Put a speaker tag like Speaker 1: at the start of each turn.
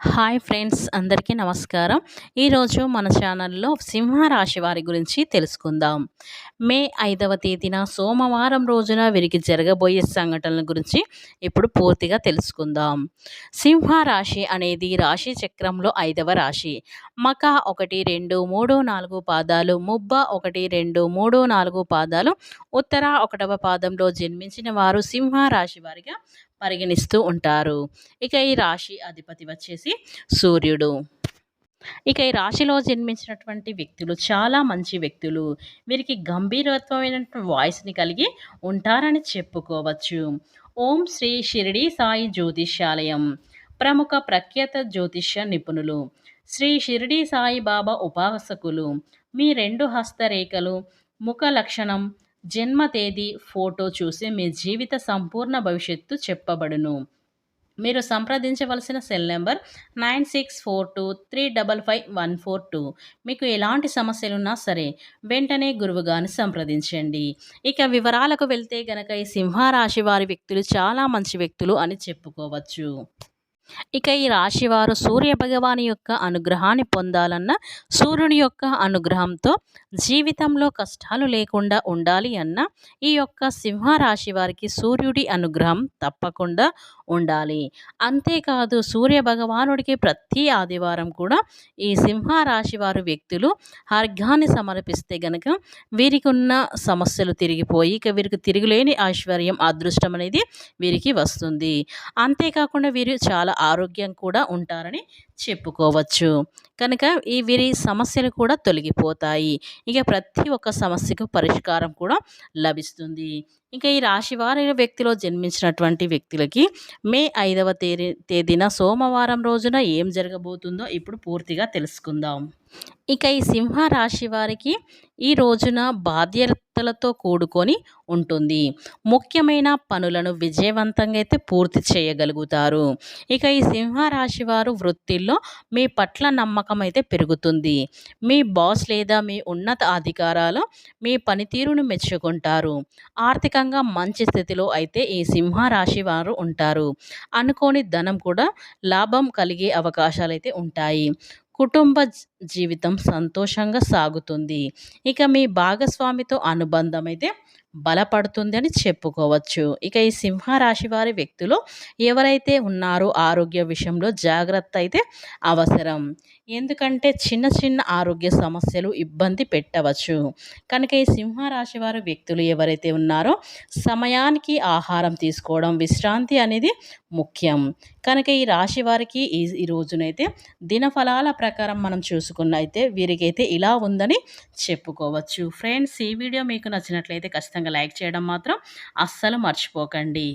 Speaker 1: Hi friends అందరికీ నమస్కారం. ఈరోజు మన ఛానల్లో సింహరాశి వారి గురించి తెలుసుకుందాం. మే ఐదవ తేదీన సోమవారం రోజున వీరికి జరగబోయే సంఘటనల గురించి ఇప్పుడు పూర్తిగా తెలుసుకుందాం. సింహరాశి అనేది రాశి చక్రంలో ఐదవ రాశి. మక ఒకటి రెండు మూడు నాలుగు పాదాలు ముబ్బ ఒకటి రెండు మూడు నాలుగు పాదాలు ఉత్తర ఒకటవ పాదంలో జన్మించిన వారు సింహరాశి వారిగా పరిగణిస్తూ ఉంటారు. ఇక ఈ రాశి అధిపతి వచ్చేసి సూర్యుడు. ఇక ఈ రాశిలో జన్మించినటువంటి వ్యక్తులు చాలా మంచి వ్యక్తులు. వీరికి గంభీరత్వమైనటువంటి వాయిస్ని కలిగి ఉంటారని చెప్పుకోవచ్చు. ఓం శ్రీ షిరిడి సాయి జ్యోతిష్యాలయం. ప్రముఖ ప్రఖ్యాత జ్యోతిష్య నిపుణులు. శ్రీ షిరిడి సాయిబాబా ఉపాసకులు. మీ రెండు హస్తరేఖలు ముఖ లక్షణం జన్మ తేదీ ఫోటో చూసి మీ జీవిత సంపూర్ణ భవిష్యత్తు చెప్పబడును. మీరు సంప్రదించవలసిన cell number nine six four two three double five one four two. మీకు ఎలాంటి సమస్యలున్నా సరే వెంటనే గురువుగారిని సంప్రదించండి. ఇక వివరాలకు వెళ్తే గనక ఈ సింహరాశి వారి వ్యక్తులు చాలా మంచి వ్యక్తులు అని చెప్పుకోవచ్చు. ఇక ఈ రాశివారు సూర్య భగవాని యొక్క అనుగ్రహాన్ని పొందాలన్న సూర్యుని యొక్క అనుగ్రహంతో జీవితంలో కష్టాలు లేకుండా ఉండాలి అన్న ఈ యొక్క సింహరాశి వారికి సూర్యుడి అనుగ్రహం తప్పకుండా ఉండాలి. అంతేకాదు సూర్య భగవానుడికి ప్రతి ఆదివారం కూడా ఈ సింహరాశి వారు వ్యక్తులు అర్ఘాన్ని సమర్పిస్తే గనక వీరికి ఉన్న సమస్యలు తిరిగిపోయి ఇక వీరికి తిరుగులేని ఐశ్వర్యం అదృష్టం అనేది వీరికి వస్తుంది. అంతేకాకుండా వీరు చాలా ఆరోగ్యం కూడా ఉంటారని చెప్పుకోవచ్చు. కనుక ఈ వీరి సమస్యలు కూడా తొలగిపోతాయి. ఇక ప్రతి ఒక్క సమస్యకు పరిష్కారం కూడా లభిస్తుంది. ఇంకా ఈ రాశి వారి వ్యక్తిలో జన్మించినటువంటి వ్యక్తులకి మే ఐదవ తేదీ తేదీన సోమవారం రోజున ఏం జరగబోతుందో ఇప్పుడు పూర్తిగా తెలుసుకుందాం. ఇక ఈ సింహ రాశి వారికి ఈ రోజున బాధ్యతలతో కూడుకొని ఉంటుంది. ముఖ్యమైన పనులను విజయవంతంగా అయితే పూర్తి చేయగలుగుతారు. ఇక ఈ సింహ రాశి వారు స్థాయిలో మీ పట్ల నమ్మకం అయితే పెరుగుతుంది. మీ బాస్ లేదా మీ ఉన్నత అధికారాలు మీ పనితీరును మెచ్చుకుంటారు. ఆర్థికంగా మంచి స్థితిలో అయితే ఈ సింహరాశి వారు ఉంటారు. అనుకోని ధనం కూడా లాభం కలిగే అవకాశాలు అయితే ఉంటాయి. కుటుంబ జీవితం సంతోషంగా సాగుతుంది. ఇక మీ భాగస్వామితో అనుబంధం అయితే బలపడుతుంది అని చెప్పుకోవచ్చు. ఇక ఈ సింహరాశి వారి వ్యక్తులు ఎవరైతే ఉన్నారో ఆరోగ్య విషయంలో జాగ్రత్త అయితే అవసరం. ఎందుకంటే చిన్న చిన్న ఆరోగ్య సమస్యలు ఇబ్బంది పెట్టవచ్చు. కనుక ఈ సింహరాశి వారి వ్యక్తులు ఎవరైతే ఉన్నారో సమయానికి ఆహారం తీసుకోవడం విశ్రాంతి అనేది ముఖ్యం. కనుక ఈ రాశి వారికి ఈ ఈ రోజునైతే దినఫలాల ప్రకారం మనం చూసుకున్నైతే వీరికైతే ఇలా ఉందని చెప్పుకోవచ్చు. ఫ్రెండ్స్ ఈ వీడియో మీకు నచ్చినట్లయితే ఖచ్చితంగా లైక్ చేయడం మాత్రం అస్సలు మర్చిపోకండి.